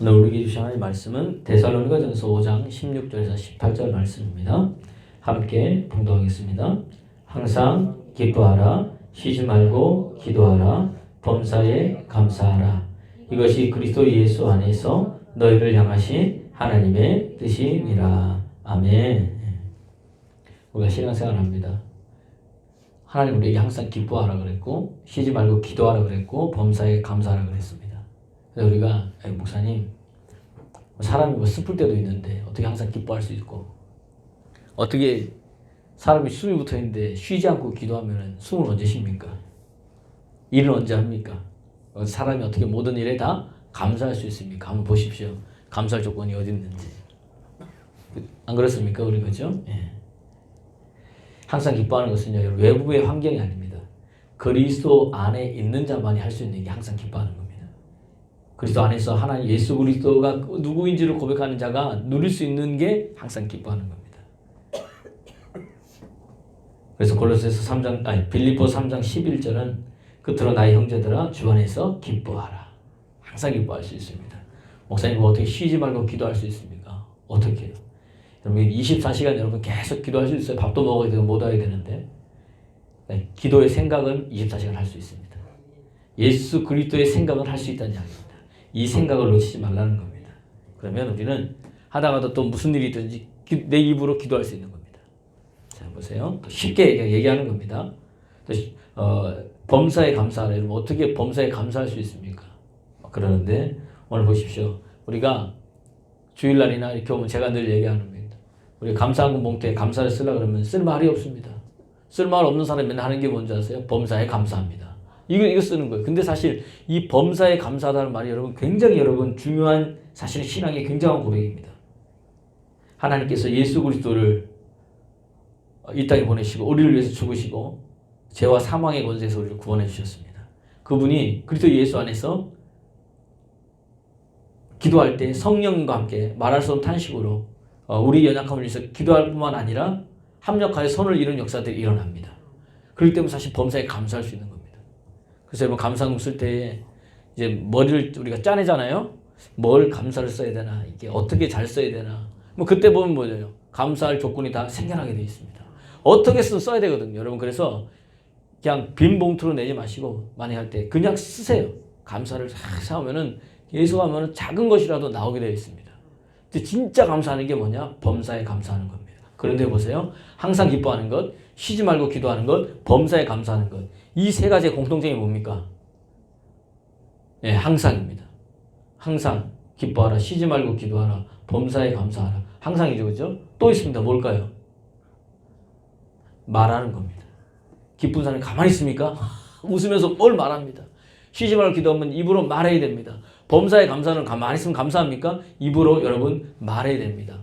오늘 우리에게 주신 하나님의 말씀은 데살로니가전서 5장 16절에서 18절 말씀입니다. 함께 봉독하겠습니다. 항상 기뻐하라 쉬지 말고 기도하라 범사에 감사하라 이것이 그리스도 예수 안에서 너희를 향하신 하나님의 뜻이니라. 아멘. 우리가 신앙생활 합니다. 하나님 우리에게 항상 기뻐하라 그랬고 쉬지 말고 기도하라 그랬고 범사에 감사하라 그랬습니다. 그래서 우리가 아이, 목사님 사람이 뭐 슬플 때도 있는데 어떻게 항상 기뻐할 수 있고 어떻게 사람이 숨이 붙어 있는데 쉬지 않고 기도하면 숨을 언제 쉽니까? 일은 언제 합니까? 어, 사람이 어떻게 모든 일에 다 감사할 수 있습니까? 한번 보십시오. 감사할 조건이 어디 있는지. 안 그렇습니까? 우리 그죠? 예. 항상 기뻐하는 것은요, 외부의 환경이 아닙니다. 그리스도 안에 있는 자만이 할 수 있는 게 항상 기뻐하는. 그리스도 안에서 하나님 예수 그리스도가 누구인지를 고백하는 자가 누릴 수 있는 게 항상 기뻐하는 겁니다. 그래서 골로새서 3장 아니 빌립보 3장 11절은 끝으로 나의 형제들아 주 안에서 기뻐하라. 항상 기뻐할 수 있습니다. 목사님 뭐 어떻게 쉬지 말고 기도할 수 있습니까? 어떻게 해요? 여러분 24시간 여러분 계속 기도할 수 있어요. 밥도 먹어야 되고 못 와야 되는데 네, 기도의 생각은 24시간 할 수 있습니다. 예수 그리스도의 생각을 할 수 있다는 이야기입니다. 이 생각을 놓치지 말라는 겁니다. 그러면 우리는 하다가도 또 무슨 일이 있든지 기- 내 입으로 기도할 수 있는 겁니다. 자 보세요. 또 쉽게 얘기- 얘기하는 겁니다. 어, 범사에. 여러분 어떻게 범사에 감사할 수 있습니까? 그러는데 오늘 보십시오. 우리가 주일날이나 이렇게 오면 제가 늘 얘기하는 겁니다. 우리 감사한금 봉투에 감사를 쓰려 그러면 쓸 말이 없습니다. 쓸 말 없는 사람이 맨날 하는 게 뭔지 아세요? 범사에 감사합니다. 이거 이거 쓰는 거예요. 근데 사실 이 범사에 감사하다는 말이 여러분 굉장히 여러분 중요한 사실 신앙의 굉장한 고백입니다. 하나님께서 예수 그리스도를 이 땅에 보내시고 우리를 위해서 죽으시고 죄와 사망의 권세에서 우리를 구원해 주셨습니다. 그분이 그리스도 예수 안에서 기도할 때 성령과 함께 말할 수 없는 탄식으로 어, 우리 연약함을 위해서 기도할 뿐만 아니라 합력하여 손을 이룬 역사들이 일어납니다. 그렇기 때문에 사실 범사에 감사할 수 있는 겁니다. 그래서 여러분 감사금 쓸때 이제 머리를 우리가 짜내잖아요. 뭘 감사를 써야 되나 이게 어떻게 잘 써야 되나 뭐 그때 보면 뭐예요? 감사할 조건이 다 생겨나게 되어 있습니다. 어떻게 쓰 써야 되거든요. 여러분 그래서 그냥 빈 봉투로 내지 마시고 만약 할때 그냥 쓰세요. 감사를 싹 사오면은 계속 하면은 작은 것이라도 나오게 되어 있습니다. 근데 진짜 감사하는 게 뭐냐? 범사에 감사하는 겁니다. 그런데 보세요. 항상 기뻐하는 것, 쉬지 말고 기도하는 것, 범사에 감사하는 것. 이 세 가지의 공통점이 뭡니까? 예, 항상입니다. 항상 기뻐하라, 쉬지 말고 기도하라, 범사에 감사하라. 항상이죠, 그죠? 또 있습니다. 뭘까요? 말하는 겁니다. 기쁜 사람이 가만히 있습니까? 웃으면서 뭘 말합니다. 쉬지 말고 기도하면 입으로 말해야 됩니다. 범사에 감사는 가만히 있으면 감사합니까? 입으로 여러분 말해야 됩니다.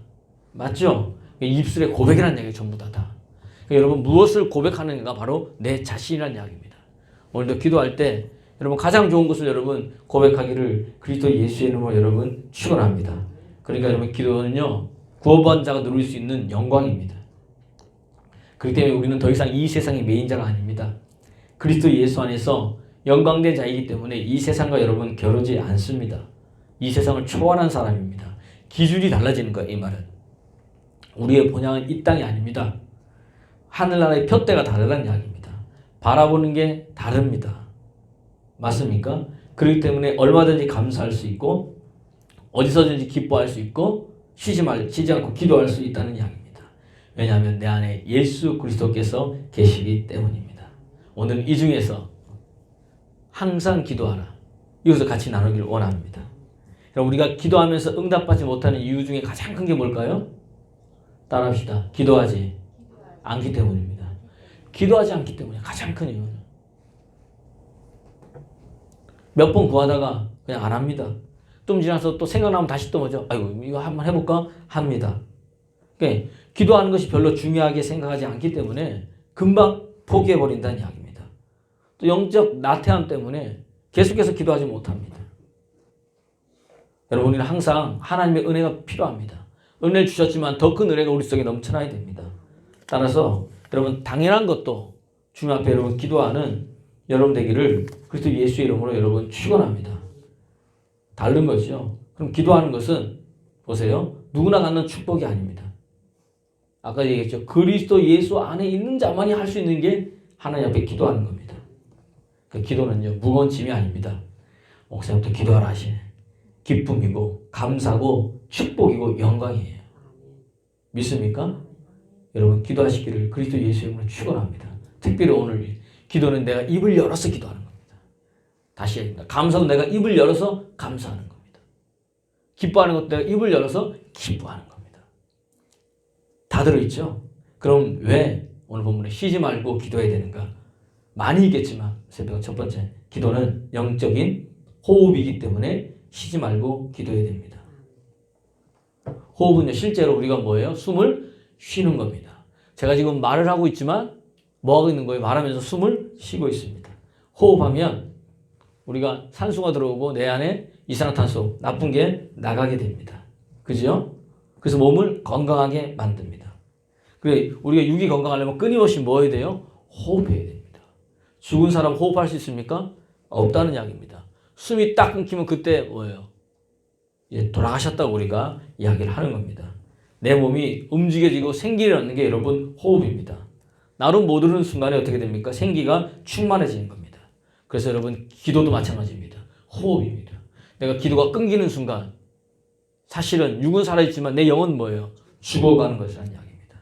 맞죠? 입술의 고백이라는 얘기 전부 다 다. 그러니까 여러분 무엇을 고백하는가 바로 내 자신이라는 이야기입니다. 오늘도 기도할 때 여러분 가장 좋은 것을 여러분 고백하기를 그리스도 예수의 이름으로 여러분 축원합니다. 그러니까 여러분 기도는요 구원받은 자가 누릴 수 있는 영광입니다. 그렇기 때문에 우리는 더 이상 이 세상의 메인자가 아닙니다. 그리스도 예수 안에서 영광된 자이기 때문에 이 세상과 여러분 겨루지 않습니다. 이 세상을 초월한 사람입니다. 기준이 달라지는 거예요, 이 말은. 우리의 본향은 이 땅이 아닙니다. 하늘나라의 표대가 다르다는 이야기입니다. 바라보는 게 다릅니다. 맞습니까? 그렇기 때문에 얼마든지 감사할 수 있고 어디서든지 기뻐할 수 있고 쉬지 말 쉬지 않고 기도할 수 있다는 이야기입니다. 왜냐하면 내 안에 예수 그리스도께서 계시기 때문입니다. 오늘 이 중에서 항상 기도하라. 이것을 같이 나누기를 원합니다. 우리가 기도하면서 응답받지 못하는 이유 중에 가장 큰 게 뭘까요? 따라합시다. 기도하지 않기 때문입니다. 기도하지 않기 때문에 가장 큰 이유는 몇 번 구하다가 그냥 안 합니다. 좀 지나서 또 생각나면 다시 또 뭐죠? 아이고 이거 한번 해볼까? 합니다. 그러니까 기도하는 것이 별로 중요하게 생각하지 않기 때문에 금방 포기해 버린다는 이야기입니다. 또 영적 나태함 때문에 계속해서 기도하지 못합니다. 여러분 우리는 항상 하나님의 은혜가 필요합니다. 은혜를 주셨지만 더 큰 은혜가 우리 속에 넘쳐나야 됩니다. 따라서 여러분 당연한 것도 주님 앞에 여러분 기도하는 여러분 되기를 그리스도 예수의 이름으로 여러분 축원합니다. 다른 거죠. 그럼 기도하는 것은 보세요. 누구나 갖는 축복이 아닙니다. 아까 얘기했죠. 그리스도 예수 안에 있는 자만이 할 수 있는 게 하나님 앞에 기도하는 겁니다. 그 기도는요 무거운 짐이 아닙니다. 목사님부터 기도하라 하시네. 기쁨이고 감사고 축복이고 영광이에요. 믿습니까? 여러분 기도하시기를 그리스도 예수의 이름으로 축원합니다. 특별히 오늘 기도는 내가 입을 열어서 기도하는 겁니다. 다시 얘기합니다. 감사도 내가 입을 열어서 감사하는 겁니다. 기뻐하는 것도 내가 입을 열어서 기뻐하는 겁니다. 다 들어있죠? 그럼 왜 오늘 본문에 쉬지 말고 기도해야 되는가? 많이 있겠지만 새벽 첫 번째 기도는 영적인 호흡이기 때문에 쉬지 말고 기도해야 됩니다. 호흡은요 실제로 우리가 뭐예요? 숨을 쉬는 겁니다. 제가 지금 말을 하고 있지만 뭐 하고 있는 거예요? 말하면서 숨을 쉬고 있습니다. 호흡하면 우리가 산소가 들어오고 내 안에 이산화탄소 나쁜 게 나가게 됩니다. 그죠? 그래서 몸을 건강하게 만듭니다. 그래 우리가 육이 건강하려면 끊임없이 뭐 해야 돼요? 호흡해야 됩니다. 죽은 사람 호흡할 수 있습니까? 없다는 이야기입니다. 숨이 딱 끊기면 그때 뭐예요? 이제 돌아가셨다고 우리가 이야기를 하는 겁니다. 내 몸이 움직여지고 생기를 얻는 게 여러분 호흡입니다. 나름 못 오르는 순간에 어떻게 됩니까? 생기가 충만해지는 겁니다. 그래서 여러분 기도도 마찬가지입니다. 호흡입니다. 내가 기도가 끊기는 순간 사실은 육은 살아있지만 내 영은 뭐예요? 죽어가는 것이라는 이야기입니다.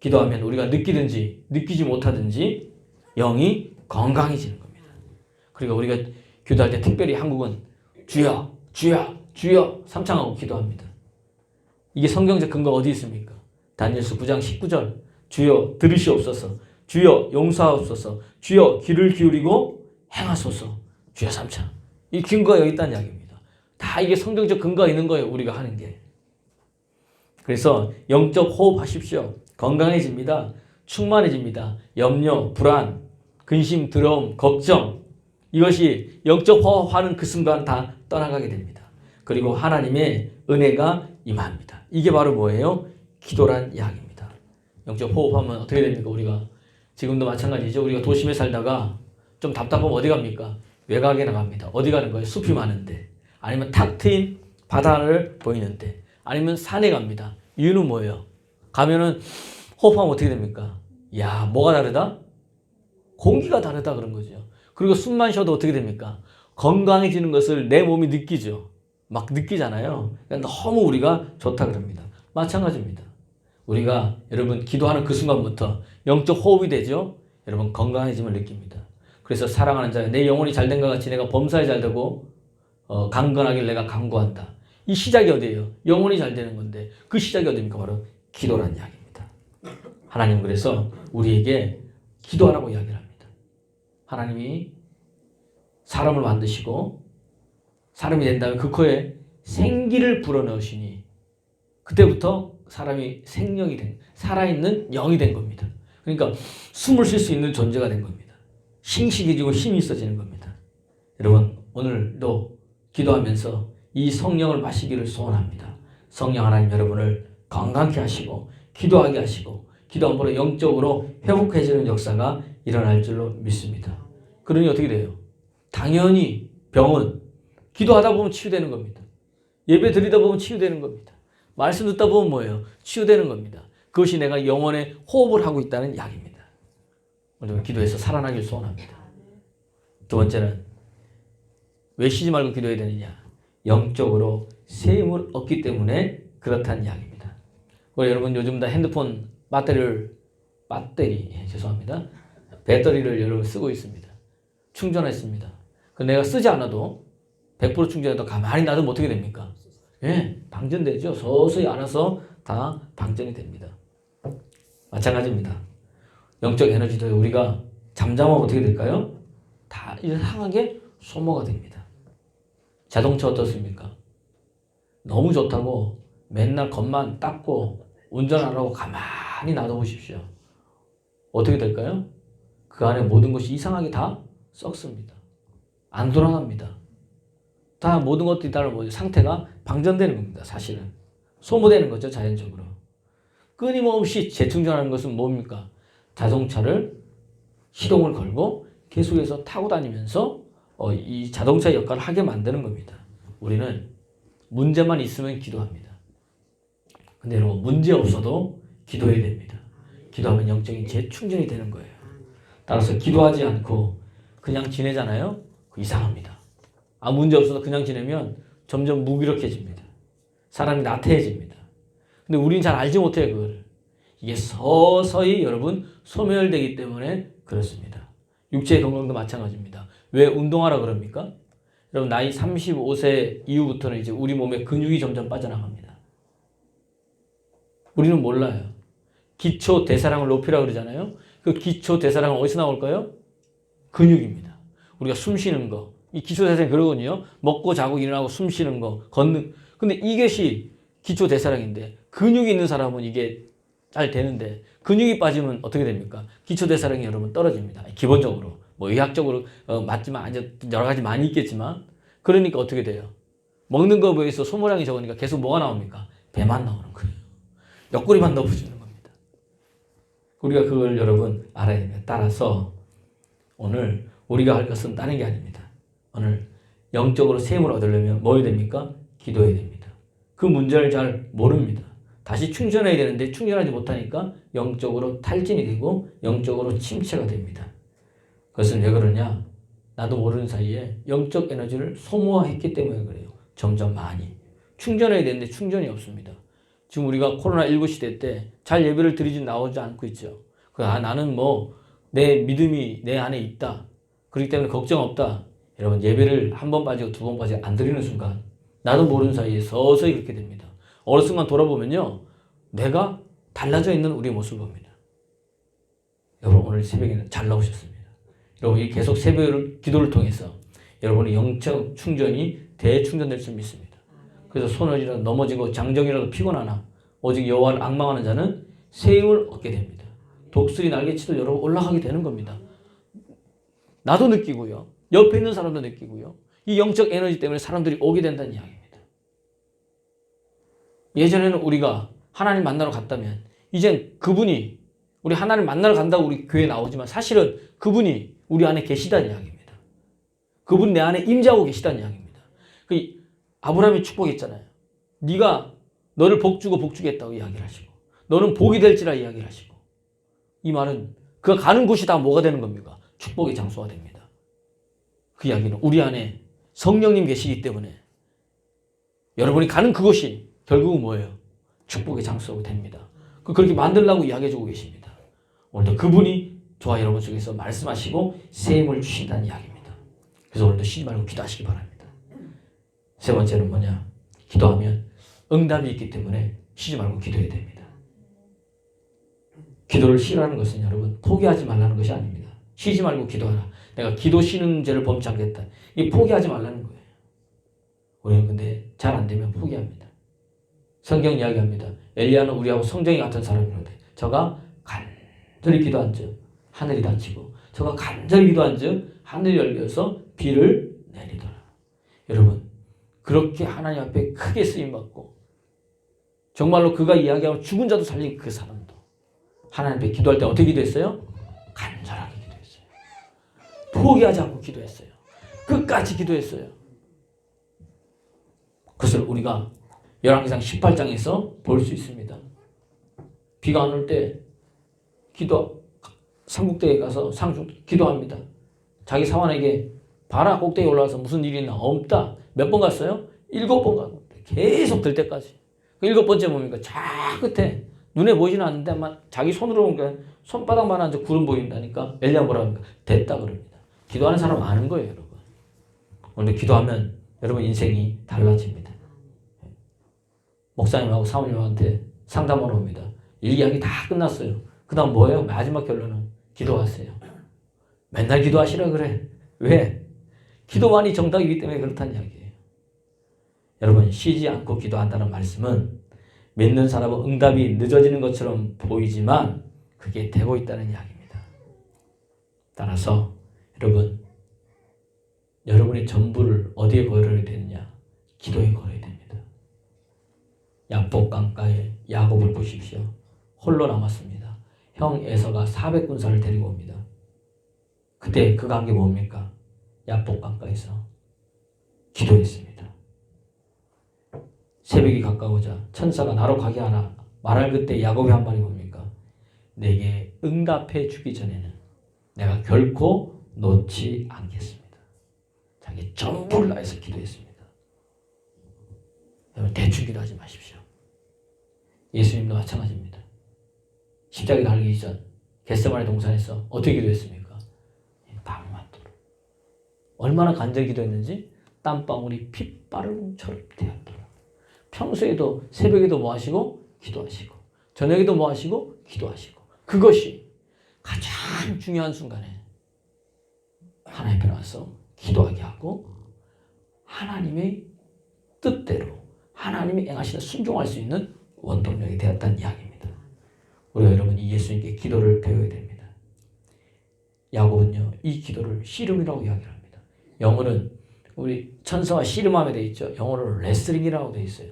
기도하면 우리가 느끼든지 느끼지 못하든지 영이 건강해지는 겁니다. 그리고 우리가 기도할 때 특별히 한국은 주여 주여 주여 삼창하고 기도합니다. 이게 성경적 근거가 어디 있습니까? 다니엘서 9장 19절 주여 들으시옵소서 주여 용서하옵소서 주여 귀를 기울이고 행하소서 주여 삼창 이 근거가 여기 있다는 이야기입니다. 다 이게 성경적 근거가 있는 거예요. 우리가 하는 게. 그래서 영적 호흡하십시오. 건강해집니다. 충만해집니다. 염려, 불안, 근심, 두려움, 걱정 이것이 영적 호흡하는 그 순간 다 떠나가게 됩니다. 그리고 하나님의 은혜가 임합니다. 이게 바로 뭐예요? 기도란 이야기입니다. 영적 호흡하면 어떻게 됩니까? 우리가 지금도 마찬가지죠. 우리가 도심에 살다가 좀 답답하면 어디 갑니까? 외곽에 나갑니다. 어디 가는 거예요? 숲이 많은데 아니면 탁 트인 바다를 보이는데 아니면 산에 갑니다. 이유는 뭐예요? 가면은 호흡하면 어떻게 됩니까? 야, 뭐가 다르다? 공기가 다르다 그런 거죠. 그리고 숨만 쉬어도 어떻게 됩니까? 건강해지는 것을 내 몸이 느끼죠. 막 느끼잖아요. 그러니까 너무 우리가 좋다 그럽니다. 마찬가지입니다. 우리가 여러분 기도하는 그 순간부터 영적 호흡이 되죠. 여러분 건강해짐을 느낍니다. 그래서 사랑하는 자여 내 영혼이 잘된 것 같이 내가 범사에 잘 되고 어, 강건하길 내가 강구한다. 이 시작이 어디예요? 영혼이 잘 되는 건데 그 시작이 어디입니까? 바로 기도란 이야기입니다. 하나님 그래서 우리에게 기도하라고 이야기를 합니다. 하나님이 사람을 만드시고 사람이 된 다음에 그 코에 생기를 불어넣으시니 그때부터 사람이 생명이 된 살아있는 영이 된 겁니다. 그러니까 숨을 쉴 수 있는 존재가 된 겁니다. 싱싱해지고 힘이 있어지는 겁니다. 여러분 오늘도 기도하면서 이 성령을 마시기를 소원합니다. 성령 하나님 여러분을 건강케 하시고 기도하게 하시고 기도 한 번에 영적으로 회복해지는 역사가 일어날 줄로 믿습니다. 그러니 어떻게 돼요? 당연히 병은 기도하다 보면 치유되는 겁니다. 예배 드리다 보면 치유되는 겁니다. 말씀 듣다 보면 뭐예요? 치유되는 겁니다. 그것이 내가 영혼의 호흡을 하고 있다는 이야기입니다. 오늘 기도해서 살아나길 소원합니다. 두 번째는 왜 쉬지 말고 기도해야 되느냐? 영적으로 새 힘을 얻기 때문에 그렇다는. 그 여러분 요즘 다 핸드폰 배터리를 배터리 예, 죄송합니다. 배터리를 여러분 쓰고 있습니다. 충전했습니다. 그 내가 쓰지 않아도 100% 충전해도 가만히 놔두면 어떻게 됩니까? 예, 방전되죠. 서서히 알아서 다 방전이 됩니다. 마찬가지입니다. 영적 에너지도 우리가 잠잠하면 어떻게 될까요? 다 이상하게 소모가 됩니다. 자동차 어떻습니까? 너무 좋다고 맨날 겉만 닦고 운전 안 하고 가만히 놔둬보십시오. 어떻게 될까요? 그 안에 모든 것이 이상하게 다 썩습니다. 안 돌아갑니다. 다 모든 것들이 따라 뭐죠? 상태가 방전되는 겁니다. 사실은 소모되는 거죠 자연적으로. 끊임없이 재충전하는 것은 뭡니까? 자동차를 시동을 걸고 계속해서 타고 다니면서 어, 이 자동차 역할을 하게 만드는 겁니다. 우리는 문제만 있으면 기도합니다. 근데 여러분 문제 없어도 기도해야 됩니다. 기도하면 영적인 재충전이 되는 거예요. 따라서 기도하지 않고 그냥 지내잖아요. 그 이상합니다. 아무 문제 없어도 그냥 지내면 점점 무기력해집니다. 사람이 나태해집니다. 근데 우리는 잘 알지 못해요, 그걸. 이게 서서히 여러분 소멸되기 때문에 그렇습니다. 육체의 건강도 마찬가지입니다. 왜 운동하라 그럽니까? 여러분 나이 35세 이후부터는 이제 우리 몸에 근육이 점점 빠져나갑니다. 우리는 몰라요. 기초 대사량을 높이라 그러잖아요. 그 기초 대사량은 어디서 나올까요? 근육입니다. 우리가 숨 쉬는 거. 이 기초 대사량이 그러거든요. 먹고 자고 일어나고 숨 쉬는 거, 걷는. 근데 이것이 기초 대사량인데 근육이 있는 사람은 이게 잘 되는데 근육이 빠지면 어떻게 됩니까? 기초 대사량이 여러분 떨어집니다. 기본적으로 뭐 의학적으로 어, 맞지만 여러 가지 많이 있겠지만 그러니까 어떻게 돼요? 먹는 거에 비해서 소모량이 적으니까 계속 뭐가 나옵니까? 배만 나오는 거예요. 옆구리만 높아지는 겁니다. 우리가 그걸 여러분 알아야 됩니다. 따라서 오늘 우리가 할 것은 다른 게 아닙니다. 오늘 영적으로 셈을 얻으려면 뭐 해야 됩니까? 기도해야 됩니다. 그 문제를 잘 모릅니다. 다시 충전해야 되는데 충전하지 못하니까 영적으로 탈진이 되고 영적으로 침체가 됩니다. 그것은 왜 그러냐? 나도 모르는 사이에 영적 에너지를 소모했기 때문에 그래요. 점점 많이. 충전해야 되는데 충전이 없습니다. 지금 우리가 코로나19 시대 때 잘 예배를 드리지 나오지 않고 있죠. 그, 아, 나는 뭐, 내 믿음이 내 안에 있다. 그렇기 때문에 걱정 없다. 여러분, 예배를 한 번 빠지고 두 번 빠지고 안 드리는 순간, 나도 모르는 사이에 서서히 그렇게 됩니다. 어느 순간 돌아보면요, 내가 달라져 있는 우리 모습을 봅니다. 여러분, 오늘 새벽에는 잘 나오셨습니다. 여러분이 계속 새벽을 기도를 통해서 여러분의 영적 충전이 대충전될 줄 믿습니다. 그래서 손을이라도 넘어지고 장정이라도 피곤하나 오직 여호와를 악망하는 자는 새 힘을 얻게 됩니다. 독수리 날개치도 여러분 올라가게 되는 겁니다. 나도 느끼고요. 옆에 있는 사람도 느끼고요. 이 영적 에너지 때문에 사람들이 오게 된다는 이야기입니다. 예전에는 우리가 하나님 만나러 갔다면 이젠 그분이 우리 하나님 만나러 간다고 우리 교회 나오지만 사실은 그분이 우리 안에 계시다는 이야기입니다. 그분 내 안에 임재하고 계시다는 이야기입니다. 그 아브라함이 축복했잖아요. 네가 너를 복 주고 복 주겠다고 이야기를 하시고 너는 복이 될지라 이야기를 하시고 이 말은 그가 가는 곳이 다 뭐가 되는 겁니까? 축복의 장소가 됩니다. 그 이야기는 우리 안에 성령님 계시기 때문에 여러분이 가는 그곳이 결국은 뭐예요? 축복의 장소가 됩니다. 그 그렇게 만들라고 이야기해주고 계십니다. 오늘도 그분이 저와 여러분 속에서 말씀하시고 세임을 주신다는 이야기입니다. 그래서 오늘도 쉬지 말고 기도하시기 바랍니다. 세 번째는 뭐냐? 기도하면 응답이 있기 때문에 쉬지 말고 기도해야 됩니다. 기도를 쉬라는 것은 여러분 포기하지 말라는 것이 아닙니다. 쉬지 말고 기도하라. 내가 기도 쉬는 죄를 범치 않겠다. 이 포기하지 말라는 거예요. 우리는 근데 잘 안 되면 포기합니다. 성경 이야기합니다. 엘리야는 우리하고 성정이 같은 사람이로되 저가 간절히 기도한 즉 하늘이 닫히고 저가 간절히 기도한 즉 하늘이 열려서 비를 내리더라. 여러분 그렇게 하나님 앞에 크게 쓰임 받고 정말로 그가 이야기하면 죽은 자도 살린 그 사람도 하나님 앞에 기도할 때 어떻게 기도했어요? 기도했어요. 포기하지 않고 기도했어요. 끝까지 기도했어요. 그것을 우리가 열왕기상 18장에서 볼 수 있습니다. 비가 안 올 때 기도 삼국대에 가서 상주 기도합니다. 자기 사원에게 봐라 꼭대기 올라와서 무슨 일이 있나 없다. 몇 번 갔어요? 일곱 번 가고 계속 들 때까지. 그 일곱 번째 뭡니까? 저 끝에 눈에 보이지는 않는데 아마 자기 손으로 보니까 손바닥만 한 저 구름 보인다니까 엘리야 뭐라 합니까? 됐다 그럽니다. 기도하는 사람 많은 거예요, 여러분. 오늘 기도하면 여러분 인생이 달라집니다. 목사님하고 사모님한테 상담하러 옵니다. 일 이야기 다 끝났어요. 그 다음 뭐예요? 마지막 결론은 기도하세요. 맨날 기도하시라 그래. 왜? 기도만이 정답이기 때문에 그렇다는 이야기예요. 여러분 쉬지 않고 기도한다는 말씀은 믿는 사람은 응답이 늦어지는 것처럼 보이지만 그게 되고 있다는 이야기입니다. 따라서 여러분 여러분의 전부를 어디에 걸어야 되느냐? 기도에 걸어야 됩니다. 야복 강가에 야곱을 보십시오. 홀로 남았습니다. 형 에서가 400군사를 데리고 옵니다. 그때 한게 뭡니까? 야복 강가에서 기도했습니다. 새벽이 가까우자 천사가 나로 가게 하나 말할 그때 야곱이 한 말이 뭡니까? 내게 응답해 주기 전에는 내가 결코 놓지 않겠습니다. 자기 전부를 다해서 기도했습니다. 여러분 대충 기도하지 마십시오. 예수님도 마찬가지입니다. 십자가에 달리기 전 겟세마네 동산에서 어떻게 기도했습니까? 밤맞도록 얼마나 간절히 기도했는지 땀방울이 핏바를처럼 되었더라. 평소에도 새벽에도 뭐 하시고 기도하시고 저녁에도 뭐 하시고 기도하시고 그것이 가장 중요한 순간에 하나님 앞에 나와서 기도하게 하고 하나님의 뜻대로 하나님이 행하시는 순종할 수 있는 원동력이 되었다는 이야기입니다. 우리가 여러분 이 예수님께 기도를 배워야 됩니다. 야곱은요 이 기도를 씨름이라고 이야기합니다. 영어는 우리 천사와 씨름함에 돼 있죠. 영어로 레슬링이라고 돼 있어요.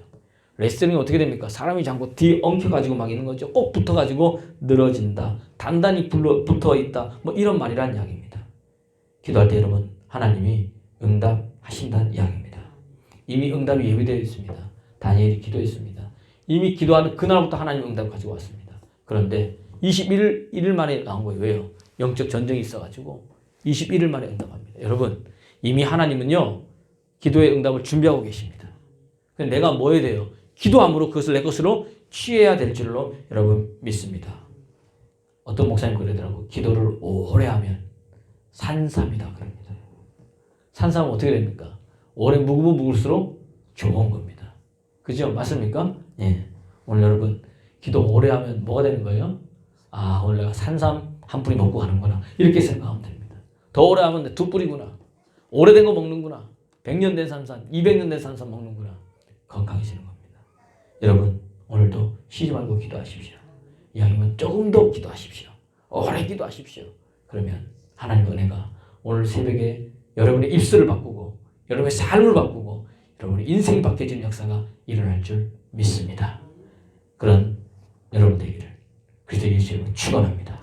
레슬링이 어떻게 됩니까? 사람이 자꾸 뒤에 엉켜가지고 막 있는 거죠. 꼭 붙어가지고 늘어진다. 단단히 붙어 있다. 뭐 이런 말이란 이야기입니다. 기도할 때 여러분 하나님이 응답하신다는 이야기입니다. 이미 응답이 예비되어 있습니다. 다니엘이 기도했습니다. 이미 기도하는 그날부터 하나님 응답을 가지고 왔습니다. 그런데 21일 1일 만에 나온 거예요. 왜요? 영적 전쟁이 있어가지고 21일 만에 응답합니다. 여러분 이미 하나님은요 기도의 응답을 준비하고 계십니다. 내가 뭐 해야 돼요? 기도함으로 그것을 내 것으로 취해야 될 줄로 여러분 믿습니다. 어떤 목사님 그러더라고 기도를 오래 하면 산삼이다 그럽니다. 산삼은 어떻게 됩니까? 오래 묵으면 묵을수록 좋은 겁니다. 그죠? 맞습니까? 예. 오늘 여러분 기도 오래 하면 뭐가 되는 거예요? 아 오늘 내가 산삼 한 뿌리 먹고 가는구나 이렇게 생각하면 됩니다. 더 오래 하면 두 뿌리구나. 오래된 거 먹는구나. 100년 된 산삼, 200년 된 산삼 먹는구나. 건강해지는 겁니다. 여러분 오늘도 쉬지 말고 기도하십시오. 이왕이면 조금 더 기도하십시오. 오래 기도하십시오. 그러면 하나님 은혜가 오늘 새벽에 여러분의 입술을 바꾸고 여러분의 삶을 바꾸고 여러분의 인생이 바뀌어지는 역사가 일어날 줄 믿습니다. 그런 여러분 되기를 그리스도 예수 이름으로 축원합니다.